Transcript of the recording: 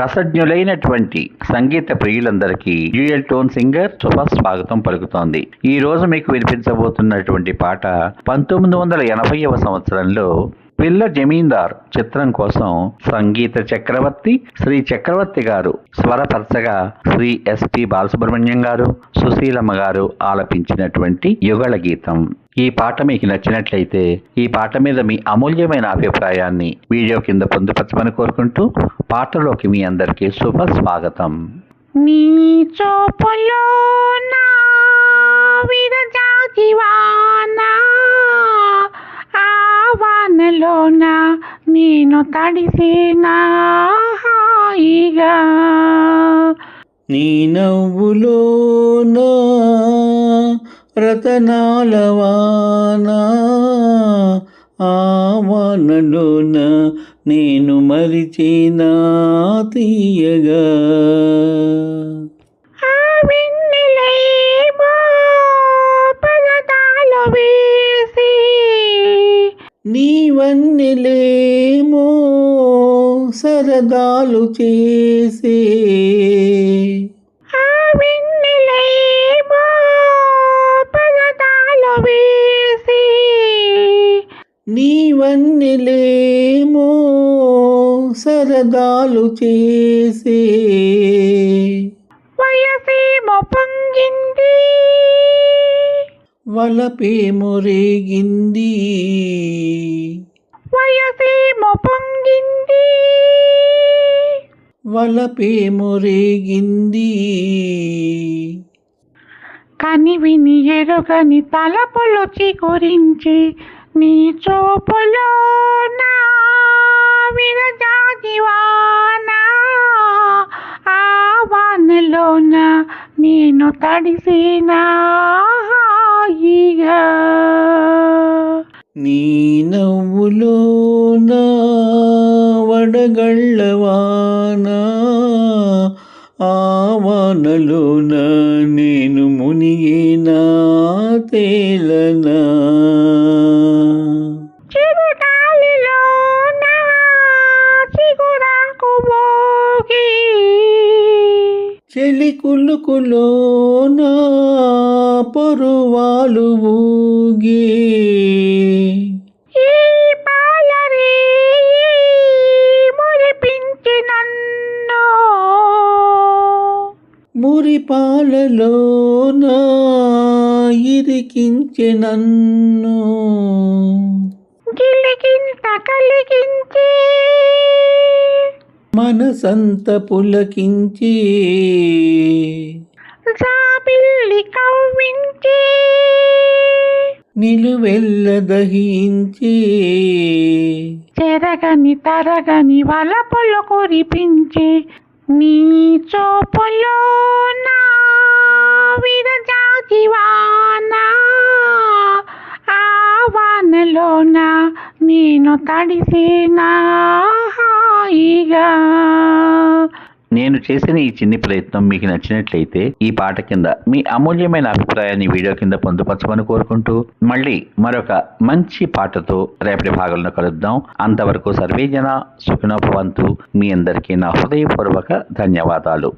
రసజ్ఞులైనటువంటి సంగీత ప్రియులందరికీ dual tone singer శుభ స్వాగతం పలుకుతోంది. ఈ రోజు మీకు వినిపించబోతున్నటువంటి పాట పంతొమ్మిది వందల ఎనభైవ సంవత్సరంలో పిల్ల జమీందార్ చిత్రం కోసం సంగీత చక్రవర్తి శ్రీ చక్రవర్తి గారు స్వరపరచగా శ్రీ ఎస్పి బాలసుబ్రహ్మణ్యం గారు సుశీలమ్మ గారు ఆలపించినటువంటి యుగళ గీతం. ఈ పాట మీకు నచ్చినట్లయితే ఈ పాట మీద మీ అమూల్యమైన అభిప్రాయాన్ని వీడియో కింద పొందుపరచమని కోరుకుంటూ పాటలోకి మీ అందరికీ శుభ స్వాగతం. నీ చూపులో నా నేను తడిసేనా హాయిగా నీ నవ్వులోన రతనాల ఆ వానలోన నేను మరిచిన తీయగా నీవన్నెలేమో సరదాలు చేసే. నీవన్నెలేమో సరదాలు చేసే. వయసేమో పొంగింది. వలపేమో రేగింది. వయసేమో పొంగింది. వలపేమో రేగింది కని విని ఎరుగని తలపులు చిగురించి నీ చూపులో నా విరజాజివానా ఆ వానలోన నేను తడిసినా హాయిగా. నీ నా వడగళ్ళవానా? ఆ వానలోన నేను మునిగినా? తేలనా? చెలి కులుకులోన పొరువాలు ఊగి. మురిపాలలోన ఇరికించె నన్ను. గిలిగింత కలిగించి మనసంత పులకించి. జాబిల్లి కవ్వించి. నిలువెల్ల దహించి. చెరగని తరగని వలపులు కురిపించి. నీ చూపులో నా విరజాజివానా ఆ వానలోన నేను తడిసినా హాయిగా. నేను చేసిన ఈ చిన్ని ప్రయత్నం మీకు నచ్చినట్లయితే ఈ పాట కింద మీ అమూల్యమైన అభిప్రాయాన్ని వీడియో కింద పొందుపరచమని కోరుకుంటూ మళ్ళీ మరొక మంచి పాటతో రేపటి భాగంలో కలుద్దాం. అంతవరకు సర్వేజన సుఖినోపవంతు మీ అందరికీ నా హృదయపూర్వక ధన్యవాదాలు.